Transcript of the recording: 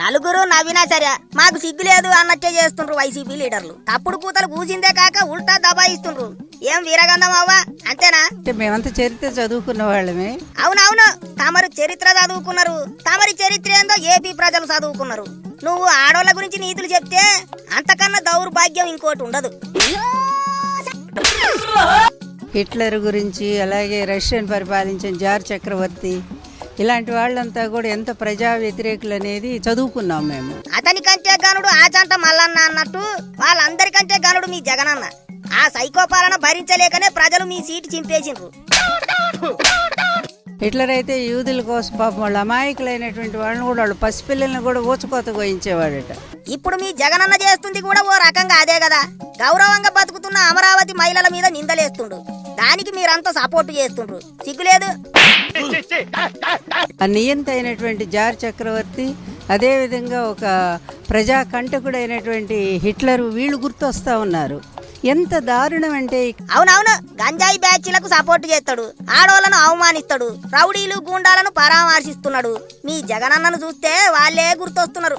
నలుగురు నవ్వినా సరే మాకు సిగ్గు లేదు అన్నట్టే చేస్తుండ్రు వైసీపీ లీడర్లు. తప్పుడు కూతలు కూసిందే కాక ఉల్టా దబాయిస్తుండ్రు ఏం వీరగంధం అవ్వా? అంతేనా? అంటే మేమంతా చరిత్ర చదువుకున్న వాళ్ళమే. అవునవును. తమరు చరిత్ర చదువుకున్నారు. తమరి చరిత్ర ఏందో ఏపీ ప్రజలు చదువుకున్నారు. నువ్వు ఆడోళ్ళ గురించి నీతులు చెప్తే అంతకన్నా దౌర్భాగ్యం ఇంకోటి ఉండదు. హిట్లర్ గురించి అలాగే రష్యన్ పరిపాలించిన జార్ చక్రవర్తి ఇలాంటి వాళ్ళంతా కూడా ఎంత ప్రజా వ్యతిరేకులు అనేది చదువుకున్నాం మేము. అతనికంటే గనుడు ఆచంట మల్లన్న అన్నట్టు వాళ్ళందరికంటే గనుడు మీ జగనన్న. ఆ సైకో పాలన భరించలేకనే ప్రజలు మీ సీటు చింపేసిండ్రు. హిట్లర్ అయితే యూదుల కోసం పాపం వాళ్ళు అమాయకులైనటువంటి వాళ్ళని కూడా వాళ్ళు పసిపిల్లల్ని కూడా ఊచకోత కోయించేవాడట ఇప్పుడు మీ జగనన్న చేస్తుంది కూడా ఓ రకంగా అదే కదా? గౌరవంగా బతుకుతున్న అమరావతి మహిళల మీద నిందలేస్తుండు. దానికి మీరంతా సపోర్ట్ చేస్తుండ్రు. సిగ్గులేదు ఆ నియంత అయినటువంటి జార్ చక్రవర్తి అదేవిధంగా ఒక ప్రజా కంటకుడైనటువంటి హిట్లర్ వీళ్ళు గుర్తొస్తా ఉన్నారు. ఎంత దారుణం అంటే అవునవును గంజాయి బ్యాచ్లకు సపోర్ట్ చేస్తాడు. ఆడోళ్ళను అవమానిస్తాడు. రౌడీలు గూండాలను పరామర్శిస్తున్నాడు. మీ జగనన్నను చూస్తే వాళ్ళే గుర్తొస్తున్నారు.